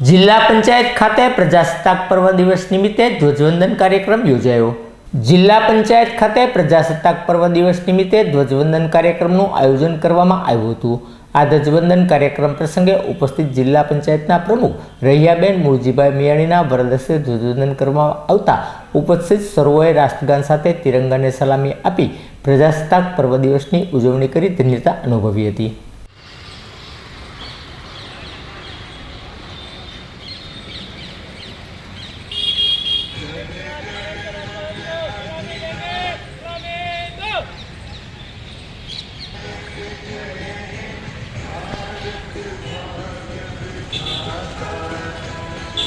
જિલ્લા પંચાયત ખાતે પ્રજાસત્તાક પર્વ દિવસ નિમિત્તે ધ્વજવંદન કાર્યક્રમ યોજાયો. જિલ્લા પંચાયત ખાતે પ્રજાસત્તાક પર્વ દિવસ નિમિત્તે ધ્વજવંદન કાર્યક્રમનું આયોજન કરવામાં આવ્યું હતું. આ ધ્વજવંદન કાર્યક્રમ પ્રસંગે ઉપસ્થિત જિલ્લા પંચાયતના પ્રમુખ રહિયાબેન મુળજીભાઈ મિયાણીના વરદસ્તે ધ્વજવંદન કરવામાં આવતા ઉપસ્થિત સર્વોએ રાષ્ટ્રગાન સાથે તિરંગાને સલામી આપી પ્રજાસત્તાક પર્વ દિવસની ઉજવણી કરી ધન્યતા અનુભવી હતી.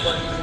이번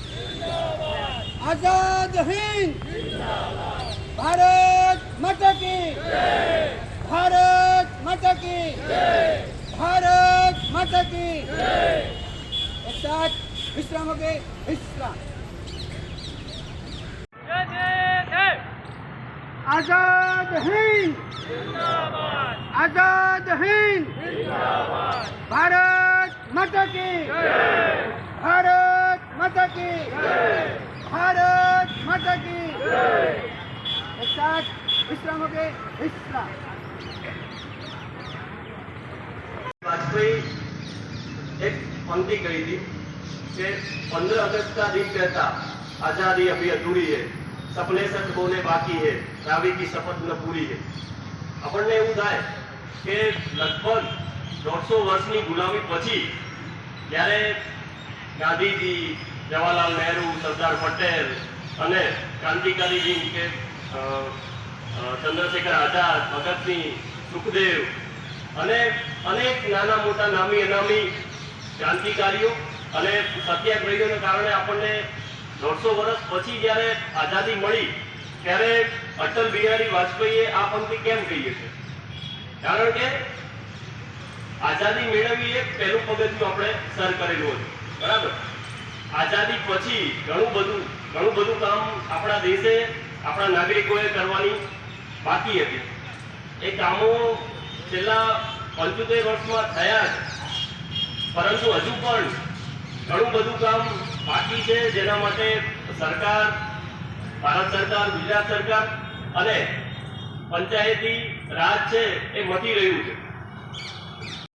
आज़ाद हिंद। भारत माता की। भारत माता की। भारत माता की। एक साथ विश्राम। हो गए विश्राम आज़ाद हिंद। आज़ाद हिंद। भारत माता की। भारत माता की। भारत माता की एक साथ विश्राम हो गए विश्राम વાજપેયી એક પંક્તિ કહી હતી કે પંદર અગસ્ટના दिन कहता आजादी अभी अधूरी है सपने सच होने बाकी है रावी की शपथ न पूरी है આપણને એવું થાય કે લગભગ દોઢસો વર્ષની ગુલામી પછી જ્યારે ગાંધીજી જવાહરલાલ નહેરુ, સરદાર પટેલ અને ક્રાંતિકારીજી કે ચંદ્રશેખર આઝાદ, ભગતસિંહ, સુખદેવ અને અનેક નાના મોટા નામી અનામી ક્રાંતિકારીઓ અને સત્યાગ્રહીઓને કારણે આપણને દોઢસો વર્ષ પછી જ્યારે આઝાદી મળી, ત્યારે અટલ બિહારી વાજપેયીએ આ પંક્તિ કેમ કહી છે કારણ કે આઝાદી મેળવી એ પહેલું પગથિયું આપણે સર કરેલું હતું. બરાબર? આઝાદી પછી ઘણું બધું ઘણું બધું કામ આપણા દેશે, આપણા નાગરિકોએ કરવાની બાકી હતી. એ કામો છેલ્લા પંચોતેર વર્ષમાં થયા છે પરંતુ હજુ પણ ઘણું બધું કામ બાકી છે જેના માટે સરકાર, ભારત સરકાર, ગુજરાત સરકાર અને પંચાયતી રાજ છે એ મટી રહ્યું છે.